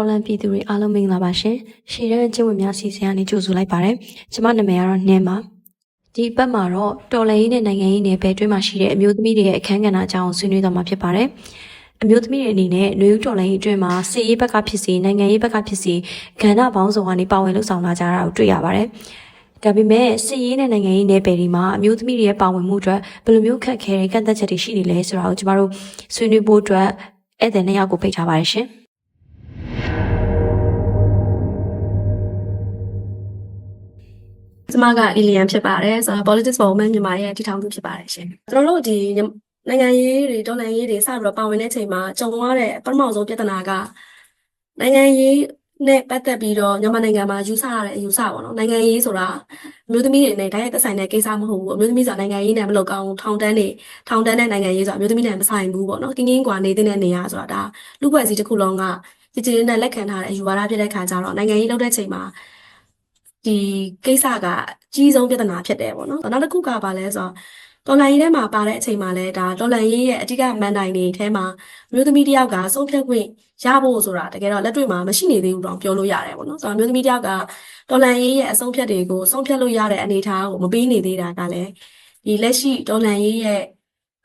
တော်လန်ပြည်သူတွေအားလုံးမင်္ဂလာပါရှင်။ရှေ့တန်းကျင့်ဝတ်များစီစဉ်ကနေကြိုဆိုလိုက်ပါတယ်။ကျွန်မနာမည်ကတော့နှင်းပါ။ဒီဘက်မှာတော့တော်လန်ရေးနဲ့နိုင်ငံရေးနယ်ပယ်တွင်းမှာရှိတဲ့အမျိုးသမီးတွေရဲ့အခမ်းကဏ္ဍအကြောင်းဆွေးနွေးသွားမှာဖြစ်ပါတယ်။အမျိုးသမီးတွေအနေနဲ့လူဦးတော်လန်ရေးအတွင်းမှာစီရေးဘက်ကဖြစ်စီနိုင်ငံရေးဘက်ကဖြစ်စီကဏ္ဍပေါင်းစုံကနေပါဝင်လှုပ်ဆောင်လာကြတာကိုတွေ့ရပါတယ်။ဒါပေမဲ့စီရေးနဲ့နိုင်ငံရေးနယ်ပယ်ဒီမှာအမျိုးသမီးတွေရဲ့ပါဝင်မှုအတွက်ဘယ်လိုမျိုးခက်ခဲတဲ့ကန့်သက်ချက်တွေရှိနေလဲဆိုတာကိုကျမတို့ဆွေးနွေးဖို့အတွက်ဧည့်သည်နှစ်ယောက်ကိုဖိတ်ထားပါတယ်ရှင်။ ကျမကလီလီယန်ဖြစ်ပါတယ်ဆိုတော့ politics for women မြန်မာရဲ့တည်ထောင်သူဖြစ်ပါတယ်ရှင်ကျွန်တော်တို့ဒီနိုင်ငံရေးတွေတော်လှန်ရေးတွေစပြီးတော့ပါဝင်တဲ့အချိန်မှာကြုံရတဲ့ပထမဆုံးပြဿနာကနိုင်ငံရေးနဲ့ပတ်သက်ပြီးတော့မြန်မာနိုင်ငံမှာယူဆရတဲ့အယူဆပေါ့နော်နိုင်ငံရေးဆိုတာအမျိုးသမီးတွေနဲ့တိုက်ရိုက်သက်ဆိုင်တဲ့ကိစ္စမဟုတ်ဘူးအမျိုးသမီးဆိုတာနိုင်ငံရေးနဲ့မလုပ်ကောင်းထောင်တန်းနေထောင်တန်းတဲ့နိုင်ငံရေးဆိုတာအမျိုးသမီးနဲ့မဆိုင်ဘူးပေါ့နော်ကင်းကင်းကွာနေတဲ့နေရာဆိုတာဒါလူ့ဘွဲ့စီတစ်ခုလုံးကကြည်ကြည်နဲ့လက်ခံထားတဲ့အယူဝါဒဖြစ်တဲ့ခါကျတော့နိုင်ငံရေးလုပ်တဲ့ချိန်မှာ ဒီကိစ္စကအကြီးဆုံးပြဿနာဖြစ်တယ်ပေါ့နော်နောက်တစ်ခုကဘာလဲဆိုတော့တော်လိုင်းရေးထဲမှာပါတဲ့အချိန်မှာလဲဒါတော်လိုင်းရေးရဲ့အဓိကမန်တိုင်တွေထဲမှာမျိုးသမီးတစ်ယောက်ကဆုံးဖြတ်ခွင့်ရဖို့ဆိုတာတကယ်တော့လက်တွေ့မှာမရှိနေသေးဘူးတော့ပြောလို့ရတယ်ပေါ့နော်ဆိုတော့မျိုးသမီးတစ်ယောက်ကတော်လိုင်းရေးရဲ့အဆုံးဖြတ်တွေကိုဆုံးဖြတ်လို့ရတဲ့အနေအထားကိုမပေးနေသေးတာကလည်းဒီလက်ရှိတော်လိုင်းရေးရဲ့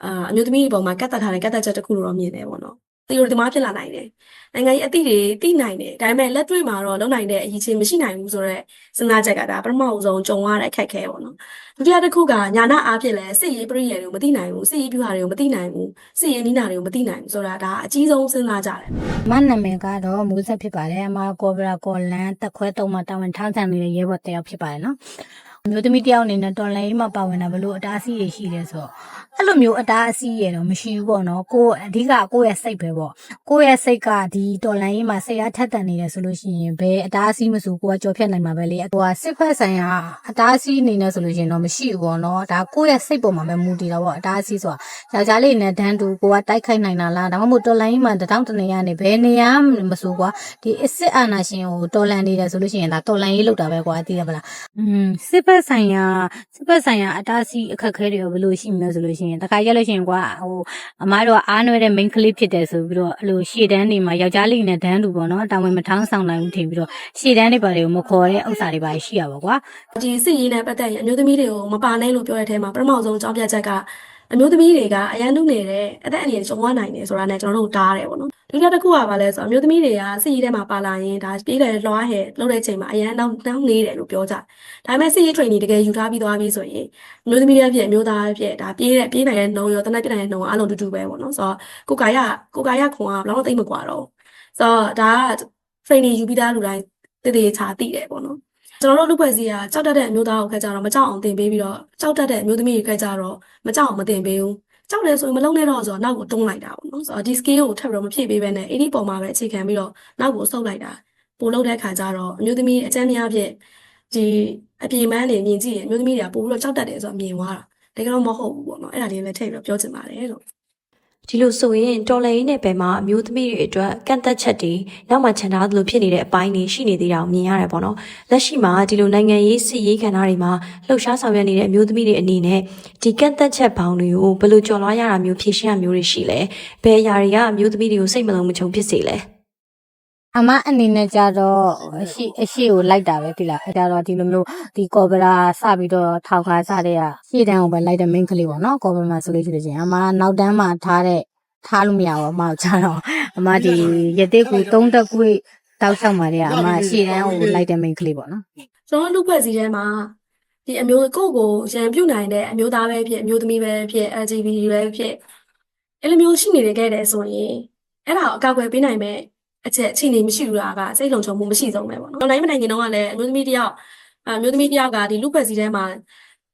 အာအမျိုးသမီးတွေပေါ်မှာကတ်သက်ထားတဲ့ကတ်သက်ချက်တစ်ခုလိုတော့မြင်တယ်ပေါ့နော် theory ဒီမှာဖြစ်လာနိုင်တယ်နိုင်ငံရေးအသည့်တွေသိနိုင်တယ်ဒါပေမဲ့လက်တွေ့မှာတော့လုံနိုင်တဲ့အရေးချင်းမရှိနိုင်ဘူးဆိုတော့စဉ်းစားချက်ကဒါပထမအဆုံးကြုံရတဲ့အခက်အခဲပေါ့နော်ဒုတိယတစ်ခုကညာနာအားဖြင့်လဲစစ်ရေးပရိယေတွေကိုမသိနိုင်ဘူးစစ်ရေးပြဟာတွေကိုမသိနိုင်ဘူးစစ်ရေးနီးနာတွေကိုမသိနိုင်ဘူးဆိုတာဒါအကြီးဆုံးစဉ်းစားကြတယ်အမနာမည်ကတော့မိုးဆက်ဖြစ်ပါတယ်အမကောဘရာကောလန်တက်ခွဲတုံးမှာတာဝန်ထမ်းဆောင်နေတဲ့ရဲဘော်တယောက်ဖြစ်ပါတယ်နော်အ မျိုးသမီးတယောက်အနေနဲ့တော်လိုင်းကြီးမှာပါဝင်တာဘလို့အတားအဆီးတွေရှိလဲဆိုတော့အဲ့လိုမျိုးအတားအဆီးရတော့မရှိဘူးပေါ့နော်ကိုအဓိကကိုယ့်ရဲ့စိတ်ပဲပေါ့ကိုယ့်ရဲ့စိတ်ကဒီတော်လိုင်းကြီးမှာစိတ်အားထက်သန်နေတယ်ဆိုလို့ရှိရင်ဘယ်အတားအဆီးမဆိုကိုကကြော်ဖြတ်နိုင်မှာပဲလေအကူကစစ်ဖက်ဆိုင်ရာအတားအဆီးအနေနဲ့ဆိုလို့ရှိရင်တော့မရှိဘူးပေါ့နော်ဒါကိုယ့်ရဲ့စိတ်ပေါ်မှာပဲမူတည်တာပေါ့အတားအဆီးဆိုတာယောက်ျားလေးနဲ့တန်းတူကိုကတိုက်ခိုက်နိုင်တာလားဒါမှမဟုတ်တော်လိုင်းကြီးမှာတထောင်တနေရနေဘယ်နေရာမဆိုကွာဒီအစ်စ်အာနာရှင်ကိုတော်လန်နေတယ်ဆိုလို့ရှိရင်ဒါတော်လန်ရေးလောက်တာပဲကွာသိရပါလားอืมစစ်ဖက်ဆိုင်ရာစစ်ဖက်ဆိုင်ရာအတားအဆီးအခက်အခဲတွေရောဘယ်လိုရှိမလဲဆိုလို့ရှိရင်တခါရက်လို့ရှိရင်ကွာဟိုအမားတို့ကအားနွဲတဲ့ main clip ဖြစ်တယ်ဆိုပြီးတော့အဲ့လိုရှေ့တန်းတွေမှာယောက်ျားလေးနဲ့တန်းတူပေါ့နော်တာဝန်မထမ်းဆောင်နိုင်ဘူးထင်ပြီးတော့ရှေ့တန်းတွေပါတွေကိုမခေါ်တဲ့ဥစ္စာတွေပါရှိရပါကွာဒီစစ်ရေးနဲ့ပတ်သက်ရင်အမျိုးသမီးတွေကိုမပါနဲ့လို့ပြောတဲ့အထဲမှာပထမဆုံးအကြောင်းပြချက်က အမျိုးသမီးတွေကအရန်နုနေတဲ့အသက်အန္တရာယ်ကြုံရနိုင်တယ်ဆိုတာနဲ့ကျွန်တော်တို့တားတယ်ပေါ့နော်ဒုတိယတစ်ခုကဘာလဲဆိုတော့အမျိုးသမီးတွေကစစ်ရေးထဲမှာပါလာရင်ဒါပြေးတယ်လွှားဟဲ့လုပ်တဲ့ချိန်မှာအရန်နောက်နောက်နေတယ်လို့ပြောကြတယ်ဒါပေမဲ့စစ်ရေး training တကယ်ယူထားပြီးသွားပြီဆိုရင်အမျိုးသမီးတွေဖြစ်အမျိုးသားတွေဖြစ်ဒါပြေးတဲ့ပြေးနိုင်တဲ့နှုံရောတနက်ပြနိုင်တဲ့နှုံအားလုံးတူတူပဲပေါ့နော်ဆိုတော့ကိုကာယကိုကာယခွန်ကဘယ်တော့သိမ့်မကွာတော့ဘူးဆိုတော့ဒါက training ယူပြီးသားလူတိုင်းတည်တည်ချာသိတယ်ပေါ့နော် ကျွန်တော်တို့လူဖွဲ့စည်းကကြောက်တတ်တဲ့အမျိုးသားကိုခက်ကြတော့မကြောက်အောင်တင်ပေးပြီးတော့ကြောက်တတ်တဲ့အမျိုးသမီးတွေခက်ကြတော့မကြောက်အောင်မတင်ပေးဘူးကြောက်တယ်ဆိုရင်မလုံးနဲ့တော့ဆိုတော့နောက်ကိုတွန်းလိုက်တာပေါ့နော်ဆိုတော့ဒီ skill ကိုထပ်ပြီးတော့မဖြည့်ပေးဘဲနဲ့အဲ့ဒီပုံမှာပဲအခြေခံပြီးတော့နောက်ကိုဆုပ်လိုက်တာပို့လုပ်တဲ့ခါကျတော့အမျိုးသမီးအကျမ်းများဖြင့်ဒီအပြေမန်းနေမြင်ကြည့်ရင်အမျိုးသမီးတွေကပို့ပြီးတော့ကြောက်တတ်တယ်ဆိုတော့မြင်သွားတာတကယ်တော့မဟုတ်ဘူးပေါ့နော်အဲ့ဒါလေးလည်းထည့်ပြီးတော့ပြောချင်ပါတယ်လို့ ဒီလိုဆိုရင်တော်လှန်ရေးနယ်ပယ်မှာအမျိုးသမီးတွေအတွက်ကန့်သက်ချက်တွေနောက်မှခြံထားသလိုဖြစ်နေတဲ့အပိုင်းတွေရှိနေသေးတာကိုမြင်ရတယ်ပေါ့နော်လက်ရှိမှာဒီလိုနိုင်ငံရေးစစ်ရေးခံသားတွေမှာလှုပ်ရှားဆောင်ရွက်နေတဲ့အမျိုးသမီးတွေအနေနဲ့ဒီကန့်သက်ချက်ဘောင်တွေကိုဘယ်လိုကျော်လွှားရတာမျိုးဖြေရှင်းရမျိုးတွေရှိလဲဘယ်အရာတွေကအမျိုးသမီးတွေကိုစိတ်မလုံးမချုံဖြစ်စေလဲ အမအနေနဲ့ကြတော့အရှိအရှိကိုလိုက်တာပဲဒီလားအဲကြတော့ဒီလိုမျိုးဒီကော်ဘရာစပြီးတော့ထောက်ခါစတဲ့ကရှေ့တန်းကိုပဲလိုက်တဲ့ main ကလေးပေါ့နော်ကော်ဘရာမှာဆိုလို့ရှိလို့ချင်းအမနောက်တန်းမှာထားတဲ့ထားလို့မရဘူးအမကြတော့အမဒီရသေးကူသုံးတက်ကွေ့တောက်လျှောက်มาတဲ့ကအမရှေ့တန်းကိုလိုက်တဲ့ main ကလေးပေါ့နော်ကျွန်တော်လူဖွဲ့စည်းထဲမှာဒီအမျိုးကိုယ့်ကိုရန်ပြုတ်နိုင်တဲ့အမျိုးသားပဲဖြစ်အမျိုးသမီးပဲဖြစ် LGBT ပဲဖြစ်အဲ့လိုမျိုးရှိနေခဲ့တဲ့ဆိုရင်အဲ့ဒါကိုအကောက်အကွယ်ပေးနိုင်မဲ့ အချက်အခြေအနေမရှိဘူးလားကစိတ်လုံခြုံမှုမရှိဆုံးပဲပေါ့နော်။နိုင်မနိုင်ခင်တော့ကလည်းအမျိုးသမီးတယောက်အမျိုးသမီးတယောက်ကဒီလူဖွဲ့စည်းထဲမှာ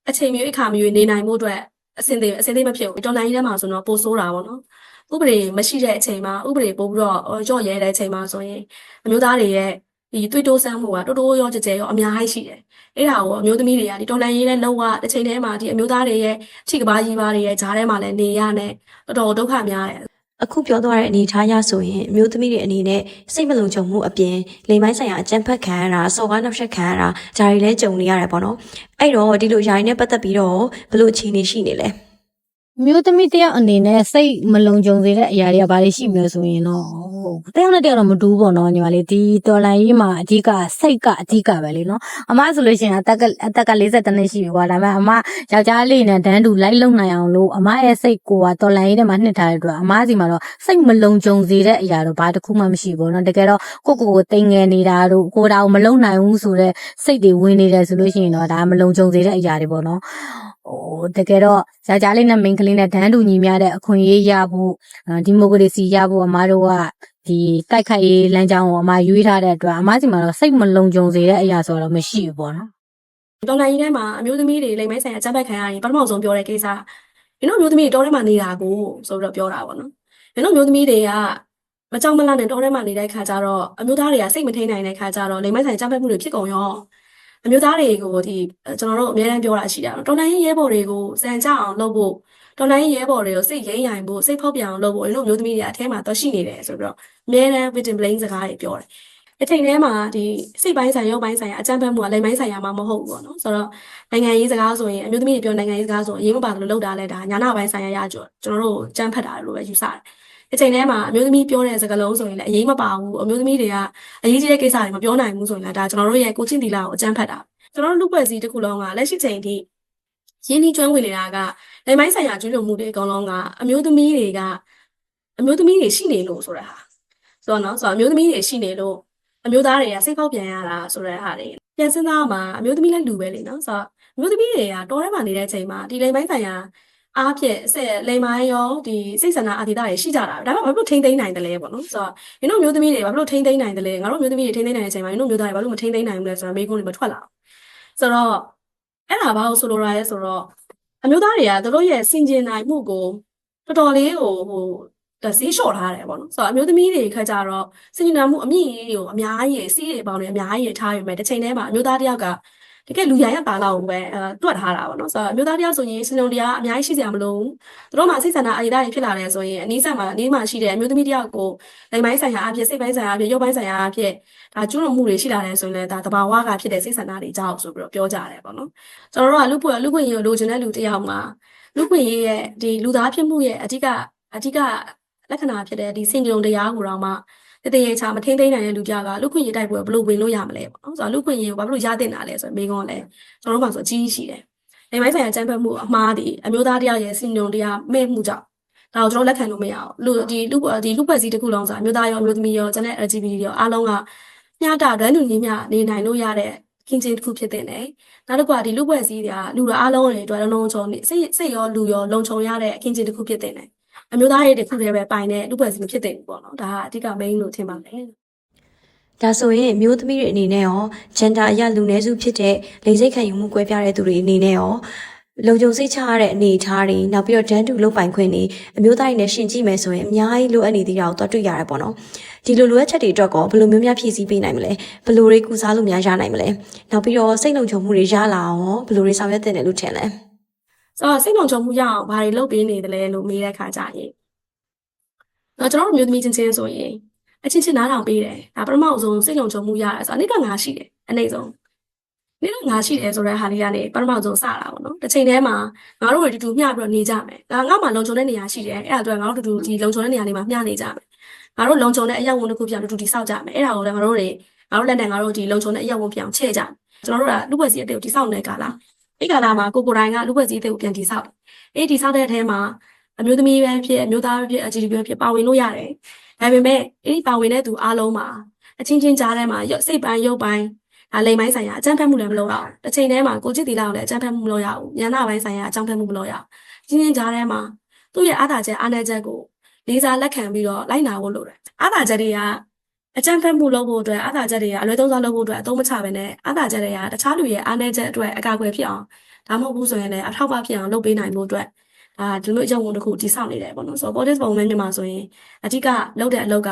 အချိန်မျိုးအခါမျိုးနေနိုင်မှုအတွက်အစင်သေးအစင်သေးမဖြစ်ဘူး။တော်လိုင်းကြီးထဲမှာဆိုတော့ပိုဆိုးတာပေါ့နော်။ဥပဒေမရှိတဲ့အချိန်မှာဥပဒေပို့ပြီးတော့ကြော့ရဲတဲ့အချိန်မှာဆိုရင်အမျိုးသားတွေရဲ့ဒီတွေးတိုးဆန်းမှုကတိုးတိုးရောကြဲကြဲရောအများကြီးရှိတယ်။အဲ့ဒါကိုအမျိုးသမီးတွေကဒီတော်လန်ရေးနဲ့လုံးဝတစ်ချိန်တည်းမှာဒီအမျိုးသားတွေရဲ့ထိကဘာကြီးပါတွေရဲ့ဂျားထဲမှာလည်းနေရနဲ့တော်တော်ဒုက္ခများတယ် အခုပြောသွားတဲ့အနေအထားရဆိုရင်အမျိုးသမီးတွေအနေနဲ့စိတ်မလုံခြုံမှုအပြင်လိမ်မိုင်းဆိုင်ရာအကြမ်းဖက်ခံရတာစော်ကားနှောက်ယှက်ခံရတာဂျာရီလဲကြုံနေရတယ်ပေါ့နော်အဲ့တော့ဒီလိုယာရီနဲ့ပတ်သက်ပြီးတော့ဘယ်လိုအခြေအနေရှိနေလဲ မျိုးသမီးတယောက်အနေနဲ့စိတ်မလုံခြုံစေတဲ့အရာတွေကဘာတွေရှိမလဲဆိုရင်တော့တယောက်နဲ့တယောက်တော့မတူဘူးပေါ့နော်ညီမလေးဒီတော်လိုင်းကြီးမှာအဓိကစိတ်ကအဓိကပဲလေနော်အမဆိုလို့ရှိရင်အသက်ကအသက်က40နှစ်ရှိပြီကွာဒါပေမဲ့အမယောက်ျားလေးနဲ့တန်းတူလိုက်လုံနိုင်အောင်လို့အမရဲ့စိတ်ကိုကတော်လိုင်းကြီးထဲမှာနှစ်ထားတဲ့အတွက်အမစီမှာတော့စိတ်မလုံခြုံစေတဲ့အရာတော့ဘာတစ်ခုမှမရှိဘူးနော်တကယ်တော့ကိုကိုကိုတိမ်ငယ်နေတာတို့ကိုတာကိုမလုံနိုင်ဘူးဆိုတော့စိတ်တွေဝင်နေတယ်ဆိုလို့ရှိရင်တော့ဒါမလုံခြုံစေတဲ့အရာတွေပေါ့နော်ဟိုတကယ်တော့ယောက်ျားလေးနဲ့မိန်းကလေးနဲ့ဒန်းတူညီမျှတဲ့အခွင့်အရေးရဖို့အာဒီမိုကရေစီရဖို့အမားတို့ကဒီတိုက်ခိုက်ရေးလမ်းကြောင်းကိုအမားရွေးထားတဲ့အတွက်အမားစီမှာတော့စိတ်မလုံခြုံစေတဲ့အရာဆိုတော့မရှိဘူးပေါ့နော်တော်လိုင်းကြီးထဲမှာအမျိုးသမီးတွေလိမ်မိုင်းဆိုင်ရာစက်ပတ်ခံရရင်ပထမဆုံးပြောတဲ့ကိစ္စမင်းတို့အမျိုးသမီးတွေတောထဲမှာနေတာကိုဆိုပြီးတော့ပြောတာပေါ့နော်မင်းတို့အမျိုးသမီးတွေကမကြောက်မလန့်နဲ့တောထဲမှာနေတဲ့ခါကျတော့အမျိုးသားတွေကစိတ်မထိန်နိုင်တဲ့ခါကျတော့လိမ်မိုင်းဆိုင်ရာစက်ပတ်မှုတွေဖြစ်ကုန်ရော အမျိုးသားတွေကိုဒီကျွန်တော်တို့အများအားပြောတာရှိတာတော်လိုင်းရဲဘော်တွေကိုစံကြအောင်လုပ်ဖို့တော်လိုင်းရဲဘော်တွေကိုစိတ်ရိမ့်ရိုင်ဖို့စိတ်ဖောက်ပြန်အောင်လုပ်ဖို့မင်းတို့အမျိုးသမီးတွေအထဲမှာတော့ရှိနေတယ်ဆိုပြီးတော့အများအား victim blame စကားတွေပြောတယ်အချိန်ထဲမှာဒီစိတ်ပိုင်းဆိုင်ရုပ်ပိုင်းဆိုင်ရာအကြမ်းဖက်မှုကလိမ်ပိုင်းဆိုင်ရာမှမဟုတ်ဘူးပေါ့နော်ဆိုတော့နိုင်ငံရေးစကားဆိုရင်အမျိုးသမီးတွေပြောနိုင်ငံရေးစကားဆိုရင်အရေးမပါလို့လောက်တာလဲဒါညာနာပိုင်းဆိုင်ရာရကြောကျွန်တော်တို့ကြမ်းဖက်တာလို့ပဲယူဆတယ် အချိန်ထဲမှာအမျိုးသမီးပြောတဲ့စကားလုံးဆိုရင်လည်းအရေးမပါဘူးအမျိုးသမီးတွေကအရေးကြီးတဲ့ကိစ္စတွေမပြောနိုင်ဘူးဆိုရင်လည်းဒါကျွန်တော်တို့ရဲ့ကိုချင်းတီလာကိုအကြမ်းဖက်တာကျွန်တော်တို့လူပွဲစည်းတစ်ခုလုံးကလက်ရှိချိန်ထိရင်းနှီးကျွမ်းဝင်နေတာကလိမ်ပိုင်းဆိုင်ရာကျွမ်းကျင်မှုတွေအကုန်လုံးကအမျိုးသမီးတွေကအမျိုးသမီးတွေရှိနေလို့ဆိုတဲ့ဟာဆိုတော့နော်ဆိုတော့အမျိုးသမီးတွေရှိနေလို့အမျိုးသားတွေကစိတ်ဖောက်ပြန်ရတာဆိုတဲ့ဟာတွေပြန်စဉ်းစားမှာအမျိုးသမီးလည်းလူပဲလေနော်ဆိုတော့အမျိုးသမီးတွေကတော်ထဲမှာနေတဲ့အချိန်မှာဒီလိမ်ပိုင်းဆိုင်ရာ အားဖြင့်ဆက်လိမ်ပိုင်းရောဒီစိတ်ဆန္ဒအာတိတတွေရှိကြတာဒါပေမဲ့ဘာလို့ထိမ့်သိမ့်နိုင်တယ်လဲပေါ့နော်ဆိုတော့ရင်းတို့အမျိုးသမီးတွေဘာလို့ထိမ့်သိမ့်နိုင်တယ်လဲငါတို့အမျိုးသမီးတွေထိမ့်သိမ့်နိုင်တဲ့အချိန်မှာရင်းတို့အမျိုးသားတွေဘာလို့မထိမ့်သိမ့်နိုင်ဘူးလဲဆိုတော့မေးခွန်းတွေမထွက်လာဘူးဆိုတော့အဲ့ဒါဘာလို့ဆိုလိုရလဲဆိုတော့အမျိုးသားတွေကတို့ရဲ့စင်ကျင်နိုင်မှုကိုတော်တော်လေးဟိုဟိုဒါဈေးလျှော့ထားတယ်ပေါ့နော်ဆိုတော့အမျိုးသမီးတွေခါကြတော့စင်ညာမှုအမြင့်ကြီးကိုအများကြီးစီးတွေပေါင်းတွေအများကြီးထားရမယ်တစ်ချိန်တည်းမှာအမျိုးသားတစ်ယောက်က တကယ်လူရရပါလောက်ပဲအဲတွက်ထားတာပေါ့နော်ဆိုတော့အမျိုးသားတစ်ယောက်ဆိုရင်စင်ုံတရားအများကြီးရှိစရာမလိုဘူးသူတို့မှစိတ်ဆန္ဒအရေးသားတွေဖြစ်လာတယ်ဆိုရင်အနည်းဆက်မှာအနည်းမှရှိတဲ့အမျိုးသမီးတစ်ယောက်ကိုလိမ်ပိုင်းဆိုင်ရာအဖြစ်စိတ်ပိုင်းဆိုင်ရာအဖြစ်ရုပ်ပိုင်းဆိုင်ရာအဖြစ်ဒါကျွလွန်မှုတွေရှိလာတယ်ဆိုရင်လည်းဒါတဘာဝကဖြစ်တဲ့စိတ်ဆန္ဒတွေကြောက်ဆိုပြီးတော့ပြောကြတယ်ပေါ့နော်ကျွန်တော်တို့ကလူ့ဖွယ်လူ့ဖွယ်ရေးကိုလိုချင်တဲ့လူတစ်ယောက်မှာလူ့ဖွယ်ရေးရဲ့ဒီလူသားဖြစ်မှုရဲ့အဓိကအဓိကလက္ခဏာဖြစ်တဲ့ဒီစင်ကြုံတရားကိုတော့မှ တည်တည်ရေချာမထိမ့်သိမ့်နိုင်တဲ့လူပြကလူခွင့်ရေးတိုက်ပွဲဘယ်လိုဝင်လို့ရမလဲပေါ့နော်ဆိုတော့လူခွင့်ရေးကိုဘာလို့ရတင်တာလဲဆိုရင်မိကုန်းကလည်းကျွန်တော်တို့မှဆိုအကြီးကြီးရှိတယ်။နေမိုင်းဆိုင်ရာစံဖက်မှုအမှားဒီအမျိုးသားတရားရဲ့စင်ကြုံတရားမဲ့မှုကြောင့်ဒါကိုကျွန်တော်လက်ခံလို့မရအောင်လူဒီလူဒီလူဖွဲ့စည်းတစ်ခုလုံးဆိုအမျိုးသားရောအမျိုးသမီးရောကျန်တဲ့ LGBT ရောအားလုံးကမျှတဒန်းတူညီမျှနေနိုင်လို့ရတဲ့ကင်းချင်းတစ်ခုဖြစ်တဲ့တယ်။နောက်တစ်ခုကဒီလူဖွဲ့စည်းတွေကလူတွေအားလုံးတွေအတွက်လုံးလုံးချုံနေစိတ်စိတ်ရောလူရောလုံခြုံရတဲ့ကင်းချင်းတစ်ခုဖြစ်တဲ့တယ်။ အမျိုးသားရေးတစ်ခုတည်းပဲပိုင်တဲ့လူပွဲစီမဖြစ်သင့်ဘူးပေါ့နော်ဒါကအဓိက main လို့ထင်ပါတယ်ဒါဆိုရင်အမျိုးသမီးတွေအနေနဲ့ရော gender အရလူနည်းစုဖြစ်တဲ့လိင်စိတ်ခံယူမှုကွဲပြားတဲ့သူတွေအနေနဲ့ရောလုံခြုံစိတ်ချရတဲ့အနေအထားတွေနောက်ပြီးတော့ဒန်းတူလုပ်ပိုင်ခွင့်တွေအမျိုးသားတွေနဲ့ရှင်ကြည့်မယ်ဆိုရင်အများကြီးလိုအပ်နေသေးတာကိုတွက်တွေ့ရတယ်ပေါ့နော်ဒီလိုလိုအပ်ချက်တွေအတွက်ကောဘယ်လိုမျိုးများဖြည့်ဆည်းပေးနိုင်မလဲဘယ်လိုတွေကုစားလို့များရနိုင်မလဲနောက်ပြီးတော့စိတ်လုံခြုံမှုတွေရလာအောင်ဘယ်လိုတွေဆောင်ရွက်သင့်တယ်လို့ထင်လဲ ဆိုတော့စိတ်လုံခြုံမှုရအောင်ဘာတွေလုပ်ပေးနေတယ်လဲလို့မေးတဲ့အခါကျရင်တော့ကျွန်တော်တို့မျိုးသမီးချင်းချင်းဆိုရင်အချင်းချင်းနားထောင်ပေးတယ်ဒါပထမဆုံးစိတ်လုံခြုံမှုရတယ်ဆိုတော့အနည်းကငါရှိတယ်အနည်းဆုံးအနည်းကငါရှိတယ်ဆိုတဲ့ဟာလေးကနေပထမဆုံးစတာပေါ့နော်တစ်ချိန်တည်းမှာငါတို့တွေတူတူမျှပြီးတော့နေကြမယ်ငါငါမှလုံခြုံတဲ့နေရာရှိတယ်အဲ့ဒါအတွက်ငါတို့တူတူဒီလုံခြုံတဲ့နေရာလေးမှာမျှနေကြမယ်ငါတို့လုံခြုံတဲ့အရက်ဝန်တစ်ခုပြောင်းတူတူတိဆောက်ကြမယ်အဲ့ဒါကိုလည်းငါတို့တွေငါတို့လက်နဲ့ငါတို့ဒီလုံခြုံတဲ့အရက်ဝန်ပြောင်းချဲ့ကြမယ်ကျွန်တော်တို့ကလူ့ဘွယ်စီအတေကိုတိဆောက်နေတဲ့ကာလ အဲ့ကာလမှာကိုကိုတိုင်းကလူ့ဘွဲ့စည်းတွေကိုပြန်တည်ဆောက်တယ်။အဲ့ဒီဆောက်တဲ့အထဲမှာအမျိုးသမီးပဲဖြစ်အမျိုးသားပဲဖြစ် LGBT ပဲဖြစ်ပါဝင်လို့ရတယ်။ဒါပေမဲ့အဲ့ဒီပါဝင်တဲ့သူအားလုံးမှာအချင်းချင်းကြားထဲမှာရုပ်စိတ်ပိုင်းရုပ်ပိုင်းဒါလိမ်ပိုင်းဆိုင်ရာအကြမ်းဖက်မှုလည်းမလုပ်ရအောင်။တစ်ချိန်တည်းမှာကိုချစ်တီလာကိုလည်းအကြမ်းဖက်မှုမလုပ်ရဘူး။ဉာဏပိုင်းဆိုင်ရာအကြမ်းဖက်မှုမလုပ်ရအောင်။ချင်းချင်းကြားထဲမှာသူ့ရဲ့အားသာချက်အားနည်းချက်ကိုလေးစားလက်ခံပြီးတော့လိုက်နာဖို့လိုတယ်။အားသာချက်တွေက အကြမ်းဖက်မှုလုပ်ဖို့အတွက်အားသာချက်တွေကအလွဲသုံးစားလုပ်ဖို့အတွက်အသုံးမချဘဲနဲ့အားသာချက်တွေကတခြားလူရဲ့အားနည်းချက်အတွက်အကာအကွယ်ဖြစ်အောင်ဒါမှမဟုတ်ဘူးဆိုရင်လည်းအထောက်ပံ့ဖြစ်အောင်လုပ်ပေးနိုင်ဖို့အတွက်ဒါဒီလိုအကြောင်းဝန်တစ်ခုတည်ဆောက်နေတယ်ပေါ့နော်ဆိုတော့ police ပုံမှန်မြန်မာဆိုရင်အဓိကလုပ်တဲ့အလုပ်က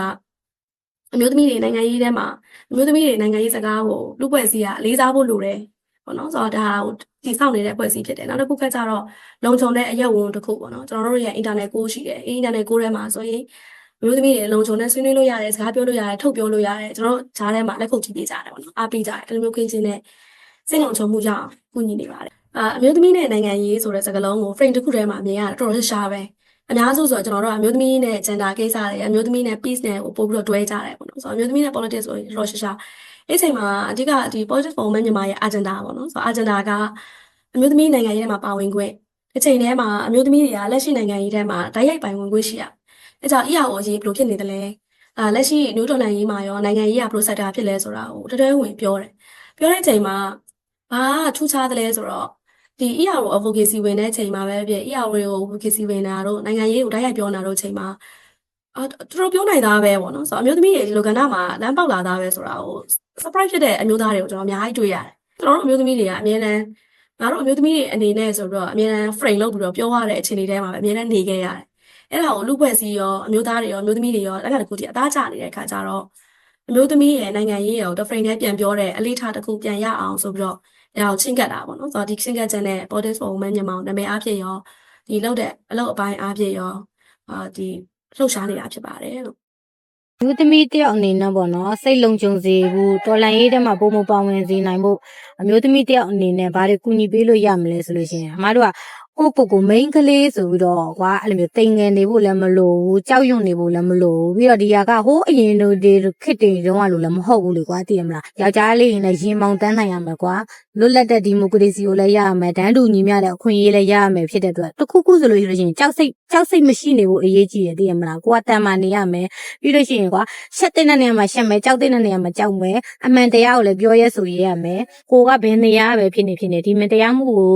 အမျိုးသမီးတွေနိုင်ငံရေးထဲမှာအမျိုးသမီးတွေနိုင်ငံရေးစကားကိုလူ့ပွဲစည်းကလေးစားဖို့လိုတယ်ပေါ့နော်ဆိုတော့ဒါကိုတည်ဆောက်နေတဲ့ပွဲစည်းဖြစ်တယ်နောက်တစ်ခုကကျတော့လုံခြုံတဲ့အရက်ဝန်တစ်ခုပေါ့နော်ကျွန်တော်တို့ရဲ့ internet ကိုရှိတယ်အင်တာနက်ကိုထဲမှာဆိုရင်အ မျိုးသမီးတွေလုံခြုံတဲ့ဆွေးနွေးလို့ရတယ်စကားပြောလို့ရတယ်ထုတ်ပြောလို့ရတယ်ကျွန်တော်တို့ဂျားထဲမှာလက်ခုပ်ကြည့်ပေးကြတယ်ပေါ့နော်အားပေးကြတယ်အဲ့လိုမျိုးခင်းချင်းနဲ့စိတ်လုံခြုံမှုရအောင်ကူညီနေပါတယ်အာအမျိုးသမီးနဲ့နိုင်ငံရေးဆိုတဲ့စကားလုံးကို frame တစ်ခုထဲမှာမြင်ရတာတော်တော်ရှားပဲအများစုဆိုတော့ကျွန်တော်တို့ကအမျိုးသမီးနဲ့ gender ကိစ္စတွေအမျိုးသမီးနဲ့ peace နဲ့ကိုပို့ပြီးတော့တွဲကြတယ်ပေါ့နော်ဆိုတော့အမျိုးသမီးနဲ့ politics ဆိုရင်တော်တော်ရှားရှားအဲ့ဒီအချိန်မှာအဓိကဒီ politics for women မြန်မာရဲ့ agenda ပေါ့နော်ဆိုတော့ agenda ကအမျိုးသမီးနိုင်ငံရေးထဲမှာပါဝင်ခွင့်တစ်ချိန်တည်းမှာအမျိုးသမီးတွေကလက်ရှိနိုင်ငံရေးထဲမှာဓာတ်ရိုက်ပိုင်ဝင်ခွင့်ရှိရ အဲကြောင့် EAO အရေးဘယ်လိုဖြစ်နေသလဲအာလက်ရှိ new ဒေါ်လာရေးမှာရောနိုင်ငံရေးကဘယ်လို sector ဖြစ်လဲဆိုတာကိုတတွဲဝင်ပြောတယ်ပြောတဲ့အချိန်မှာဘာထူးခြားသလဲဆိုတော့ဒီ ERO advocacy ဝင်တဲ့ချိန်မှာပဲဖြစ် ERO ကို advocacy ဝင်တာတို့နိုင်ငံရေးကိုတိုက်ရိုက်ပြောနေတာတို့ချိန်မှာအာတော်တော်ပြောနိုင်သားပဲပေါ့နော်ဆိုတော့အမျိုးသမီးတွေဒီလိုကဏ္ဍမှာလမ်းပေါက်လာသားပဲဆိုတာကို surprise ဖြစ်တဲ့အမျိုးသားတွေကိုကျွန်တော်အများကြီးတွေ့ရတယ်ကျွန်တော်တို့အမျိုးသမီးတွေကအများတန်းငါတို့အမျိုးသမီးတွေအနေနဲ့ဆိုတော့အများတန်း frame လုပ်ပြီးတော့ပြောရတဲ့အခြေအနေထဲမှာပဲအများတန်းနေခဲ့ရတယ် အဲ့ဒါကိုလူဖွဲ့စည်းရောအမျိုးသားတွေရောအမျိုးသမီးတွေရောအဲ့ဒါတကူတည်းအသားကျနေတဲ့အခါကျတော့အမျိုးသမီးရဲ့နိုင်ငံရေးရောတစ် frame နဲ့ပြန်ပြောတဲ့အလေးထားတစ်ခုပြန်ရအောင်ဆိုပြီးတော့အဲဒါကိုချင်းကတ်တာပေါ့နော်ဆိုတော့ဒီချင်းကတ်ချက်နဲ့ body for women မြန်မာနာမည်အားဖြင့်ရောဒီလောက်တဲ့အလုပ်အပိုင်းအားဖြင့်ရောအာဒီလှုပ်ရှားနေတာဖြစ်ပါတယ်လို့မျိုးသမီးတယောက်အနေနဲ့ပေါ့နော်စိတ်လုံခြုံစေဖို့တော်လန်ရေးထဲမှာပုံမပါဝင်စေနိုင်ဖို့အမျိုးသမီးတယောက်အနေနဲ့ဘာတွေကူညီပေးလို့ရမလဲဆိုလို့ရှိရင်အမတို့က ကိုကိုကို main ကလေးဆိုပြီးတော့ကွာအဲ့လိုမျိုးတိမ်ငယ်နေဖို့လည်းမလိုဘူးကြောက်ရွံ့နေဖို့လည်းမလိုဘူးပြီးတော့ဒီဟာကဟိုးအရင်တို့ဒီခစ်တင်တုန်းကလိုလည်းမဟုတ်ဘူးလေကွာသိရမလားယောက်ျားလေးရင်လည်းရင်မောင်တန်းနိုင်ရမယ်ကွာလွတ်လပ်တဲ့ဒီမိုကရေစီကိုလည်းရရမယ်ဒန်းတူညီမျှတဲ့အခွင့်အရေးလည်းရရမယ်ဖြစ်တဲ့အတွက်တစ်ခုခုဆိုလို့ရှိရင်ကြောက်စိတ်ကြောက်စိတ်မရှိနေဖို့အရေးကြီးတယ်သိရမလားကိုကတန်မာနေရမယ်ပြီးလို့ရှိရင်ကွာရှက်တဲ့နေရာမှာရှက်မယ်ကြောက်တဲ့နေရာမှာကြောက်မယ်အမှန်တရားကိုလည်းပြောရဲဆိုရဲရမယ်ကိုကဘယ်နေရာပဲဖြစ်နေဖြစ်နေဒီမတရားမှုကို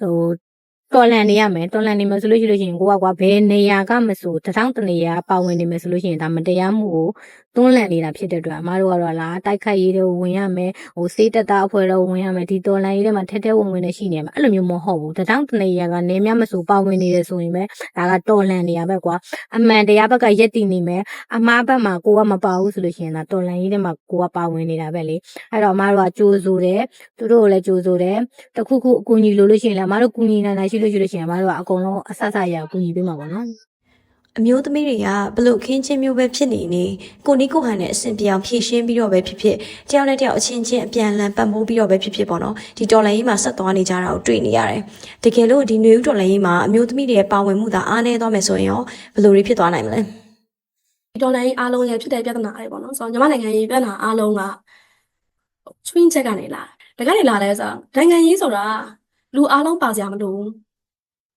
ဟို တော်လန်နေရမယ်တော်လန်နေမယ်ဆိုလို့ရှိလို့ရှိရင်ကိုကကွာဘယ်နေရာကမဆိုတထောင်တနေရာပါဝင်နေမယ်ဆိုလို့ရှိရင်ဒါမတရားမှုကိုတွန်းလှန်နေတာဖြစ်တဲ့အတွက်အမားတို့ကတော့လာတိုက်ခိုက်ရေးတွေဝင်ရမယ်ဟိုစေးတက်တာအဖွဲ့တွေဝင်ရမယ်ဒီတော်လန်ရေးတွေမှာထက်ထဲဝင်ဝင်နေရှိနေမှာအဲ့လိုမျိုးမဟုတ်ဘူးတထောင်တနေရာကနေမြမဆိုပါဝင်နေတယ်ဆိုရင်ပဲဒါကတော်လန်နေရပဲကွာအမှန်တရားဘက်ကရက်တည်နေမယ်အမားဘက်မှာကိုကမပါဘူးဆိုလို့ရှိရင်ဒါတော်လန်ရေးထဲမှာကိုကပါဝင်နေတာပဲလေအဲ့တော့အမားတို့ကကြိုးဆိုတယ်သူတို့ကိုလည်းကြိုးဆိုတယ်တခုခုအကူအညီလိုလို့ရှိရင်လည်းအမားတို့ကူညီနိုင်နိုင်ရှိလို့ရှိလို့ရှိရင်အမားတို့ကအကုန်လုံးအဆအဆရအကူအညီပေးမှာပေါ့နော် အမျိုးသမီးတွေကဘလို့ခင်းချင်းမျိုးပဲဖြစ်နေနေကိုနီကိုဟန်နဲ့အဆင်ပြေအောင်ဖြည့်ရှင်းပြီးတော့ပဲဖြစ်ဖြစ်တယောက်နဲ့တယောက်အချင်းချင်းအပြန်အလှန်ပတ်မိုးပြီးတော့ပဲဖြစ်ဖြစ်ပေါ့နော်ဒီတော်လိုင်းရေးမှာဆက်သွားနေကြတာကိုတွေ့နေရတယ်တကယ်လို့ဒီနွေဦးတော်လိုင်းရေးမှာအမျိုးသမီးတွေရဲ့ပါဝင်မှုသာအားနည်းသွားမယ်ဆိုရင်ရောဘယ်လိုတွေဖြစ်သွားနိုင်မလဲဒီဒေါ်လာရေးအားလုံးရဲ့ဖြစ်တဲ့ပြဿနာတွေပေါ့နော်ဆိုတော့ညီမနိုင်ငံရေးပြဿနာအားလုံးကချွင်းချက်ကနေလာတကယ်နေလာလဲဆိုတော့နိုင်ငံရေးဆိုတာလူအားလုံးပါစရာမလိုဘူး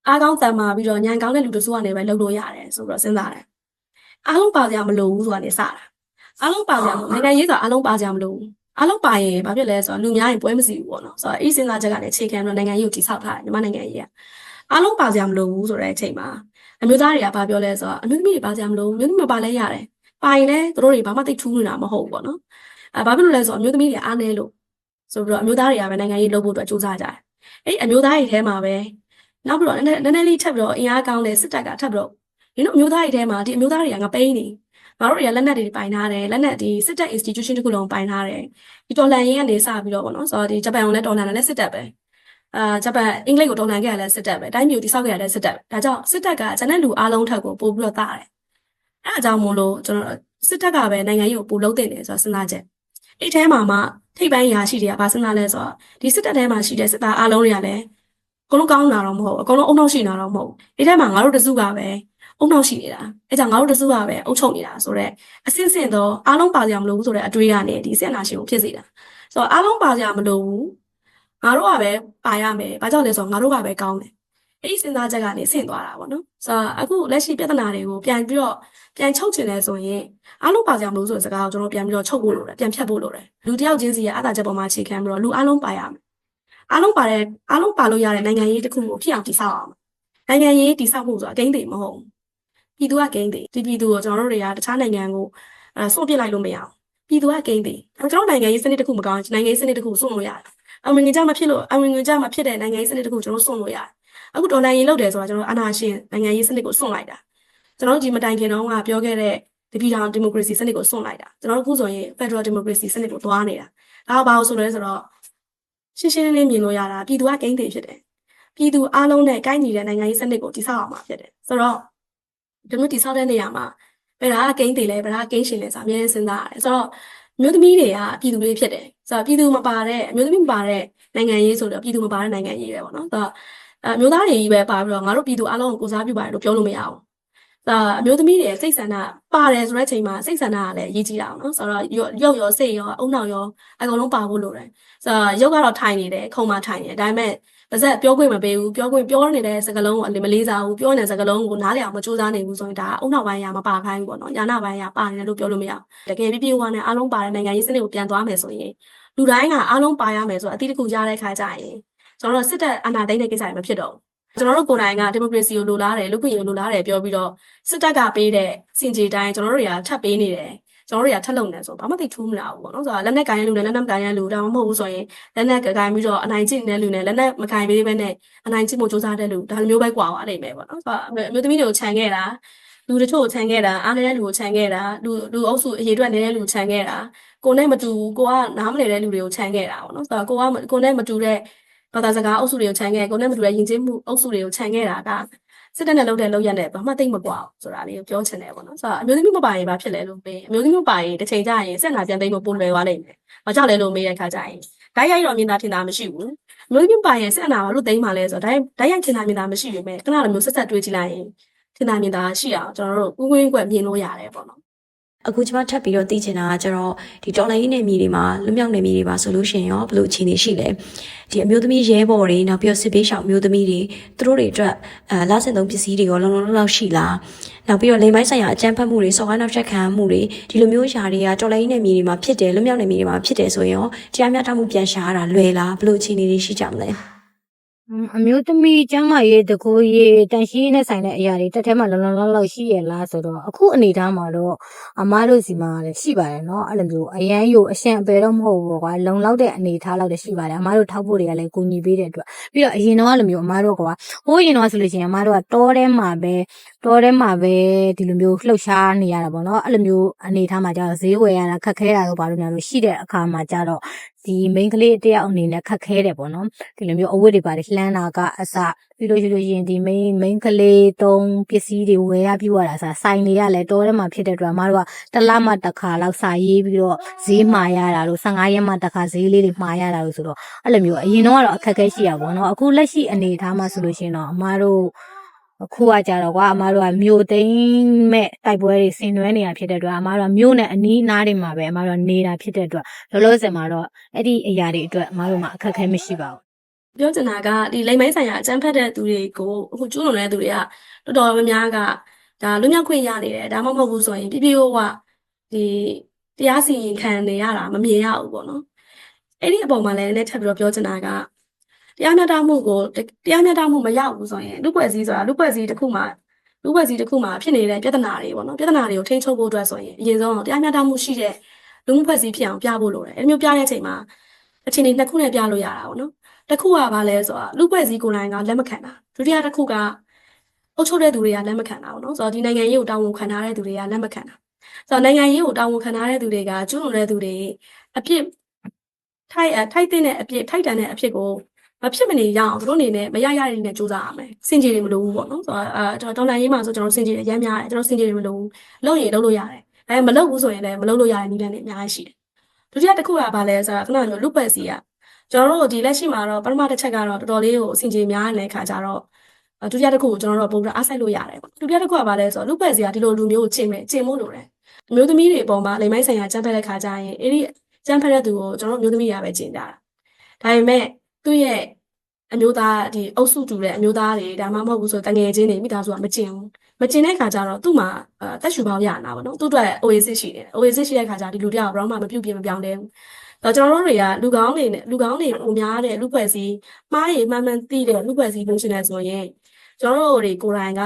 အားကောင်းတန်မာပြီးတော့ညံကောင်းတဲ့လူတစုကနေပဲလုပ်လို့ရတယ်ဆိုပြီးတော့စဉ်းစားတယ်အားလုံးပါစရာမလိုဘူးဆိုတာနေစတာအားလုံးပါစရာမလိုနိုင်ငံရေးဆိုတာအားလုံးပါစရာမလိုဘူးအားလုံးပါရင်ဘာဖြစ်လဲဆိုတော့လူများရင်ပွဲမစီဘူးပေါ့နော်ဆိုတော့အေးစဉ်းစားချက်ကနေအခြေခံပြီးတော့နိုင်ငံရေးကိုတည်ဆောက်ထားတယ်ညီမနိုင်ငံရေးကအားလုံးပါစရာမလိုဘူးဆိုတဲ့အချိန်မှာအမျိုးသားတွေကဘာပြောလဲဆိုတော့အမျိုးသမီးတွေပါကြမလို့အမျိုးသမီးမပါလဲရတယ်။ပါရင်လည်းသူတို့တွေဘာမှတိတ်ထူးနေတာမဟုတ်ဘူးပေါ့နော်။အဲဘာဖြစ်လို့လဲဆိုတော့အမျိုးသမီးတွေအားနေလို့ဆိုပြီးတော့အမျိုးသားတွေကပဲနိုင်ငံရေးလုပ်ဖို့အတွက်ကြိုးစားကြတယ်။အဲ့အမျိုးသားတွေထဲမှာပဲ နောက်ပြီးတော့နည်းနည်းနည်းနည်းလေးထပ်ပြီးတော့အင်အားကောင်းတဲ့စစ်တပ်ကထပ်ပြီးတော့ဒီလိုအမျိုးသားတွေထဲမှာဒီအမျိုးသားတွေကငပိန်းနေငါတို့တွေကလက်နက်တွေပိုင်ထားတယ်လက်နက်ဒီစစ်တပ် institution တခုလုံးပိုင်ထားတယ်ဒီတော်လန်ရေးကနေစပြီးတော့ပေါ့နော်ဆိုတော့ဒီဂျပန်ကလည်းတော်လန်တယ်လည်းစစ်တပ်ပဲအာဂျပန်အင်္ဂလိပ်ကိုတော်လှန်ခဲ့ရလဲစစ်တပ်ပဲတိုင်းမျိုးတိဆောက်ခဲ့ရလဲစစ်တပ်ပဲဒါကြောင့်စစ်တပ်ကဂျန်တဲ့လူအားလုံးထက်ကိုပို့ပြီးတော့တာတယ်အဲအကြောင်းမို့လို့ကျွန်တော်စစ်တပ်ကပဲနိုင်ငံရေးကိုပို့လုံးတင်တယ်ဆိုတော့စဉ်းစားချက်အဲ့ထဲမှာမှထိပ်ပိုင်းရာရှိတွေကဘာစဉ်းစားလဲဆိုတော့ဒီစစ်တပ်ထဲမှာရှိတဲ့စစ်သားအားလုံးတွေကလည်းအ ကုန်လုံးကောင်းတာတော့မဟုတ်ဘူးအကုန်လုံးအုံနောက်ရှိနေတာတော့မဟုတ်ဘူးဒီထဲမှာငါတို့တစုကပဲအုံနောက်ရှိနေတာအဲကြောင့်ငါတို့တစုကပဲအုံချုပ်နေတာဆိုတော့အစင်းစင်တော့အားလုံးပါကြမလို့ဘူးဆိုတဲ့အတွေးကနေဒီစစ်အာဏာရှင်ကိုဖြစ်စေတာဆိုတော့အားလုံးပါကြမလို့ဘူးငါတို့ကပဲပါရမယ်။ဘာကြောင့်လဲဆိုတော့ငါတို့ကပဲကောင်းတယ်။အဲ့ဒီစဉ်းစားချက်ကနေဆင့်သွားတာပေါ့နော်။ဆိုတော့အခုလက်ရှိပြဿနာတွေကိုပြန်ပြီးတော့ပြန်ချုပ်ချင်တယ်ဆိုရင်အားလုံးပါကြမလို့ဆိုတဲ့စကားကိုကျွန်တော်ပြန်ပြီးတော့ချုပ်ဖို့လိုတယ်။ပြန်ဖြတ်ဖို့လိုတယ်။လူတစ်ယောက်ချင်းစီရဲ့အသာချက်ပေါ်မှာအခြေခံပြီးတော့လူအားလုံးပါရမယ်။ အားလုံးပါတဲ့အားလုံးပါလို့ရတဲ့နိုင်ငံရေးတစ်ခုကိုဖြစ်အောင်တည်ဆောက်အောင်။နိုင်ငံရေးတည်ဆောက်ဖို့ဆိုတာအကိန်းတွေမဟုတ်ဘူး။ပြည်သူကကိန်းတွေဒီပြည်သူကိုကျွန်တော်တို့တွေကတခြားနိုင်ငံကိုအဲစွန့်ပစ်လိုက်လို့မရအောင်။ပြည်သူကကိန်းတွေ။ကျွန်တော်နိုင်ငံရေးစနစ်တစ်ခုမကောင်းနိုင်ငံရေးစနစ်တစ်ခုစွန့်လို့ရတယ်။အဝင်ငွေကြမဖြစ်လို့အဝင်ငွေကြမဖြစ်တဲ့နိုင်ငံရေးစနစ်တခုကျွန်တော်စွန့်လို့ရတယ်။အခုဒေါ်လာရေးလောက်တယ်ဆိုတာကျွန်တော်အာဏာရှင်နိုင်ငံရေးစနစ်ကိုစွန့်လိုက်တာ။ကျွန်တော်တို့ဒီမတိုင်ခင်တုန်းကပြောခဲ့တဲ့ဒီပြည်ထောင်ဒီမိုကရေစီစနစ်ကိုစွန့်လိုက်တာ။ကျွန်တော်တို့အခုဆိုရင် Federal Democracy စနစ်ကိုသွားနေတာ။ဒါကဘာလို့ဆိုလဲဆိုတော့ ရှင်းရှင်းလင်းလင်းမြင်လို့ရတာပြည်သူကဂိမ်းတွေဖြစ်တယ်။ပြည်သူအားလုံးနဲ့ကိုင်းညီတဲ့နိုင်ငံရေးစနစ်ကိုတည်ဆောက်အောင်မှာဖြစ်တယ်။ဆိုတော့ဒီလိုတည်ဆောက်တဲ့နေရာမှာဘယ်ဟာကဂိမ်းတွေလဲဘယ်ဟာကဂိမ်းရှင်လဲဆိုတာအများကြီးစဉ်းစားရတယ်။ဆိုတော့မျိုးသမီးတွေကပြည်သူတွေဖြစ်တယ်ဆိုတော့ပြည်သူမပါတဲ့အမျိုးသမီးမပါတဲ့နိုင်ငံရေးဆိုတော့ပြည်သူမပါတဲ့နိုင်ငံရေးပဲပေါ့နော်ဆိုတော့အမျိုးသားတွေကြီးပဲပါပြီးတော့ငါတို့ပြည်သူအလုံးကိုကိုစားပြုပါတယ်လို့ပြောလို့မရဘူး ဒါအမျိုးသမီးတွေစိတ်ဆန္ဒပါတယ်ဆိုတဲ့အချိန်မှာစိတ်ဆန္ဒကလည်းအရေးကြီးတာအောင်နော်ဆိုတော့ရုပ်ရောစိတ်ရောအုံနောက်ရောအကုန်လုံးပါဖို့လိုတယ်ဆိုတော့ရုပ်ကတော့ထိုင်နေတယ်ခုံမထိုင်နေတယ်ဒါပေမဲ့ပါဇက်ပြောခွင့်မပေးဘူးပြောခွင့်ပြောနေတဲ့စကားလုံးကိုမလေးစားဘူးပြောနေတဲ့စကားလုံးကိုနားလည်အောင်မစူးစမ်းနိုင်ဘူးဆိုရင်ဒါအုံနောက်ပိုင်းရမပါခိုင်းဘူးပေါ့နော်ညာနာပိုင်းရပါတယ်လို့ပြောလို့မရဘူးတကယ်ပြည့်ပြည့်ဝဝနဲ့အားလုံးပါတဲ့နိုင်ငံရေးစနစ်ကိုပြန်သွားမယ်ဆိုရင်လူတိုင်းကအားလုံးပါရမယ်ဆိုတော့အတိတ်ကရတဲ့ခါကျရင်ကျွန်တော်တို့စစ်တပ်အာဏာသိမ်းတဲ့ကိစ္စတွေမဖြစ်တော့ဘူး ကျွန်တော်တို့ကိုယ်တိုင်ကဒီမိုကရေစီကိုလိုလားတယ်လူ့ခွင့်ရေးကိုလိုလားတယ်ပြောပြီးတော့စစ်တပ်ကပေးတဲ့စင်ကြေတိုင်းကျွန်တော်တို့တွေကထပ်ပေးနေတယ်ကျွန်တော်တို့တွေကထပ်လုံနေဆိုဘာမှသိထူးမလာဘူးပေါ့နော်ဆိုတော့လက်နက်ကိုင်တဲ့လူနဲ့လက်နက်မကိုင်တဲ့လူဒါမှမဟုတ်ဘူးဆိုရင်လက်နက်ကကိုင်ပြီးတော့အနိုင်ကျင့်တဲ့လူနဲ့လက်နက်မကိုင်ပေးဘဲနဲ့အနိုင်ကျင့်ဖို့စူးစမ်းတဲ့လူဒါလိုမျိုးပဲကွာသွားနိုင်မယ်ပေါ့နော်ဆိုတော့အမျိုးသမီးတွေကိုခြံခဲ့တာလူတချို့ကိုခြံခဲ့တာအားနေတဲ့လူကိုခြံခဲ့တာလူလူအုပ်စုအရေးအတွက်နေတဲ့လူကိုခြံခဲ့တာကိုနဲ့မတူကိုကနားမလည်တဲ့လူတွေကိုခြံခဲ့တာပေါ့နော်ဆိုတော့ကိုကကိုနဲ့မတူတဲ့ ဘာသာစကားအုပ်စုတွေကိုခြံခဲ့ကိုနဲ့မတူတဲ့ယဉ်ကျေးမှုအုပ်စုတွေကိုခြံခဲ့တာကစစ်တပ်နဲ့လုပ်တဲ့လုပ်ရက်နဲ့ဘာမှသိမ့်မကွာဘူးဆိုတာလေးကိုပြောချင်တယ်ပေါ့နော်ဆိုတော့အမျိုးသမီးမပါရင်ဘာဖြစ်လဲလို့မေးအမျိုးသမီးမပါရင်တစ်ချိန်ကျရင်ဆက်လာပြန်သိမ့်ဖို့ပုံလွယ်သွားလိမ့်မယ်။ဘာကြောင့်လဲလို့မေးတဲ့အခါကျရင်ဓာတ်ရိုက်တော့မြင်တာထင်တာမရှိဘူး။အမျိုးသမီးပါရင်ဆက်လာဘာလို့သိမ့်မှလဲဆိုတော့ဓာတ်ဓာတ်ရိုက်ထင်တာမြင်တာမရှိပေမဲ့ခဏလိုမျိုးဆက်ဆက်တွေးကြည့်လိုက်ရင်ထင်တာမြင်တာရှိအောင်ကျွန်တော်တို့ဥကွင်းကွက်မြင်လို့ရတယ်ပေါ့နော် အခုကျွန်မထပ်ပြီးတော့သိချင်တာကကျတော့ဒီတော်လိုင်းနယ်မြေတွေမှာလွတ်မြောက်နယ်မြေတွေမှာဆိုလို့ရှိရင်ရောဘယ်လိုအခြေအနေရှိလဲဒီအမျိုးသမီးရဲဘော်တွေနောက်ပြီးတော့စစ်ပေးရှောင်အမျိုးသမီးတွေသူတို့တွေအတွက်အဲလာဆင်သုံးပစ္စည်းတွေရောလုံလုံလောက်လောက်ရှိလားနောက်ပြီးတော့လိမ်မိုင်းဆိုင်ရာအကြမ်းဖက်မှုတွေစော်ကားနောက်ချက်ခံမှုတွေဒီလိုမျိုးຢာတွေကတော်လိုင်းနယ်မြေတွေမှာဖြစ်တယ်လွတ်မြောက်နယ်မြေတွေမှာဖြစ်တယ်ဆိုရင်ရောတရားမျှတမှုပြန်ရှာရတာလွယ်လားဘယ်လိုအခြေအနေတွေရှိကြမလဲ อืม အမျိုးသမီးကျမ်းမာရေးတကူရေးတန်ရှင်းနဲ့ဆိုင်တဲ့အရာတွေတက်ထဲမှာလုံလုံလောက်လောက်ရှိရလားဆိုတော့အခုအနေထားမှာတော့အမားတို့စီမှာလည်းရှိပါတယ်နော်အဲ့လိုမျိုးအရန်ယိုအရှံအပေတော့မဟုတ်ဘူးကွာလုံလောက်တဲ့အနေထားလောက်လည်းရှိပါတယ်အမားတို့ထောက်ဖို့တွေကလည်းကူညီပေးတဲ့အတွက်ပြီးတော့အရင်တော့အဲ့လိုမျိုးအမားတို့ကွာဟိုးရင်တော့ဆိုလို့ရှိရင်အမားတို့ကတောထဲမှာပဲတောထဲမှာပဲဒီလိုမျိုးလှုပ်ရှားနေရတာပေါ့နော်အဲ့လိုမျိုးအနေထားမှာကျတော့ဈေးဝယ်ရတာခက်ခဲတာတော့ဘာလို့များလို့ရှိတဲ့အခါမှာကျတော့ ဒီမိန်းကလေးတယောက်အနေနဲ့ခက်ခဲတယ်ပေါ့နော်ဒီလိုမျိုးအဝတ်တွေပါတယ်လှမ်းတာကအစပြီးလို့ရှိလို့ရင်ဒီမိန်းမိန်းကလေးသုံးပစ္စည်းတွေဝယ်ရပြူရတာဆိုဆိုင်တွေကလည်းတော်ထဲမှာဖြစ်တဲ့အတွက်အမတို့ကတစ်လမှတစ်ခါလောက်စာရေးပြီးတော့ဈေးမှာရတာလို့15ရက်မှတစ်ခါဈေးလေးတွေမှာရတာလို့ဆိုတော့အဲ့လိုမျိုးအရင်တော့ကတော့အခက်အခဲရှိရပါဘောနော်အခုလက်ရှိအနေအထားမှာဆိုလို့ရှိရင်တော့အမတို့ အခုကကြတော့ကွာအမတို့ကမြို့သိမ်းမဲ့တိုက်ပွဲတွေဆင်နွှဲနေတာဖြစ်တဲ့အတွက်အမတို့ကမြို့နဲ့အနီးအနားတွေမှာပဲအမတို့ကနေတာဖြစ်တဲ့အတွက်လောလောဆယ်မှာတော့အဲ့ဒီအရာတွေအတွက်အမတို့မှာအခက်အခဲမရှိပါဘူးပြောချင်တာကဒီလိမ်မိုင်းဆိုင်ရာအကြမ်းဖက်တဲ့သူတွေကိုအခုကျူးလွန်တဲ့သူတွေကတော်တော်များများကဒါလွတ်မြောက်ခွင့်ရနေတယ်ဒါမှမဟုတ်ဘူးဆိုရင်ပြပြဝဝဒီတရားစီရင်ခံနေရတာမမြင်ရဘူးပေါ့နော်အဲ့ဒီအပေါ်မှာလည်းလည်းထပ်ပြီးတော့ပြောချင်တာက တရားမျှတမှုကိုတရားမျှတမှုမရဘူးဆိုရင်လူ့ပွဲစည်းဆိုတာလူ့ပွဲစည်းတစ်ခုမှာလူ့ပွဲစည်းတစ်ခုမှာဖြစ်နေတဲ့ပြဿနာတွေပေါ့နော်ပြဿနာတွေကိုထိန်းချုပ်ဖို့အတွက်ဆိုရင်အရင်ဆုံးတရားမျှတမှုရှိတဲ့လူမှုဖွဲ့စည်းဖြစ်အောင်ပြဖို့လိုတယ်အဲ့ဒီမျိုးပြတဲ့အချိန်မှာအခြေအနေနှစ်ခုနဲ့ပြလို့ရတာပေါ့နော်တစ်ခုကဘာလဲဆိုတော့လူ့ပွဲစည်းကိုယ်တိုင်ကလက်မခံတာဒုတိယတစ်ခုကအုပ်ချုပ်တဲ့သူတွေကလက်မခံတာပေါ့နော်ဆိုတော့ဒီနိုင်ငံရေးကိုတာဝန်ခံထားတဲ့သူတွေကလက်မခံတာဆိုတော့နိုင်ငံရေးကိုတာဝန်ခံထားတဲ့သူတွေကကျူးလွန်တဲ့သူတွေအပြစ်ထိုက်အထိုက်တဲ့အပြစ်ထိုက်တန်တဲ့အဖြစ်ကို မဖြစ်မနေရအောင်သူတို့အနေနဲ့မရရတဲ့နဲ့စူးစမ်းရမယ်စင်ကြေတွေမလိုဘူးပေါ့နော်ဆိုတော့အဲကျွန်တော်ဒေါ်လာရေးမှာဆိုကျွန်တော်စင်ကြေတွေအများများတယ်ကျွန်တော်စင်ကြေတွေမလိုဘူးလုပ်ရင်လုပ်လို့ရတယ်အဲမလုပ်ဘူးဆိုရင်လည်းမလုပ်လို့ရတဲ့နည်းလမ်းတွေအများကြီးရှိတယ်ဒုတိယတစ်ခုကဘာလဲဆိုတော့ခဏမျိုးလူ့ပွဲစည်းကကျွန်တော်တို့ဒီလက်ရှိမှာတော့ပထမတစ်ချက်ကတော့တော်တော်လေးကိုအဆင်ပြေများနေတဲ့ခါကျတော့အဲဒုတိယတစ်ခုကိုကျွန်တော်တို့ပုံပြအားဆိုင်လို့ရတယ်ပေါ့ဒုတိယတစ်ခုကဘာလဲဆိုတော့လူပဲ့စီကဒီလိုလူမျိုးကိုချိန်မယ်ချိန်မို့လို့တယ်အမျိုးသမီးတွေအပေါ်မှာလိမ်မိုင်းဆိုင်ရာကြမ်းဖက်တဲ့ခါကျရင်အဲ့ဒီကြမ်းဖက်တဲ့သူကိုကျွန်တော်တို့အမျိုးသမီးရပဲချိန်ကြတာဒါပေမဲ့ သူ့ရဲ့အမျိုးသားဒီအုပ်စုတူတဲ့အမျိုးသားတွေဒါမှမဟုတ်ဘူးဆိုတငယ်ချင်းတွေမိသားစုကမကျင်ဘူးမကျင်တဲ့ခါကျတော့သူ့မှာအဲတက်ရှူပေါင်းရနာပါတော့သူ့အတွက် oasis ရှိတယ် oasis ရှိတဲ့ခါကျဒီလူတယောက်ဘယ်တော့မှမပြုတ်ပြင်းမပြောင်းလဲဘူးတော့ကျွန်တော်တို့တွေကလူကောင်းတွေနဲ့လူကောင်းတွေပုံများတဲ့လူဖွဲ့စည်းမှားရည်မှန်မှန်သိတဲ့လူဖွဲ့စည်းလို့ရှိနေဆိုရင်ကျွန်တော်တို့တွေကိုယ်တိုင်က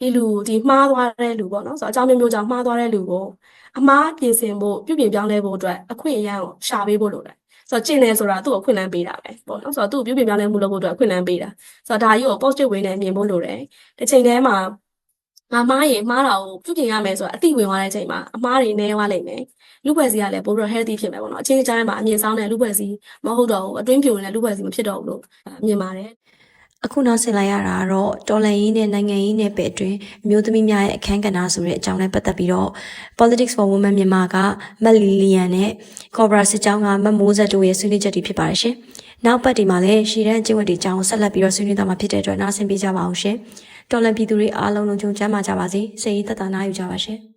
ဒီလူဒီမှားသွားတဲ့လူပေါ့နော်ဆိုတော့အကြောင်းမျိုးမျိုးကြောင့်မှားသွားတဲ့လူကိုအမှားပြင်ဆင်ဖို့ပြုပြင်ပြောင်းလဲဖို့အတွက်အခွင့်အရေးကိုရှာပေးဖို့လိုတယ် ဆိုတော့ကျင့်တယ်ဆိုတာသူ့ကိုအခွင့်အလမ်းပေးတာပဲပေါ့နော်ဆိုတော့သူ့ကိုပြုပြင်ပြောင်းလဲမှုလုပ်ဖို့အတွက်အခွင့်အလမ်းပေးတာဆိုတော့ဒါကြီးကို positive way နဲ့မြင်ဖို့လိုတယ်တစ်ချိန်တည်းမှာငါမှားရင်မှားတာကိုပြုပြင်ရမယ်ဆိုတာအသိဝင်သွားတဲ့အချိန်မှာအမှားတွေနည်းသွားလိမ့်မယ်လူပွဲစီကလည်းပိုပြီးတော့ healthy ဖြစ်မယ်ပေါ့နော်အချင်းချင်းမှာအမြင်ဆောင်တဲ့လူပွဲစီမဟုတ်တော့ဘူးအတွင်းဖြိုနေတဲ့လူပွဲစီမဖြစ်တော့ဘူးလို့မြင်ပါတယ် အခုနောက်ဆင်လိုက်ရတာကတော့တော်လန်ရေးနဲ့နိုင်ငံရေးနဲ့ပဲအတွင်းအမျိုးသမီးများရဲ့အခမ်းကဏ္ဍဆိုတဲ့အကြောင်းနဲ့ပတ်သက်ပြီးတော့ Politics for Women မြန်မာကမက်လီလီယန်နဲ့ Cobra စစ်ကြောင်းကမက်မိုးဆက်တို့ရဲ့ဆွေးနွေးချက်တွေဖြစ်ပါတယ်ရှင်။နောက်ပတ်ဒီမှာလည်းရှည်တန်းကျင့်ဝတ်တွေအကြောင်းဆက်လက်ပြီးတော့ဆွေးနွေးသွားမှာဖြစ်တဲ့အတွက်နားဆင်ပေးကြပါအောင်ရှင်။တော်လန်ပြည်သူတွေအားလုံးလုံးချုံချမ်းသာကြပါစေ။စိတ်ရည်သက်သာနာယူကြပါရှင်။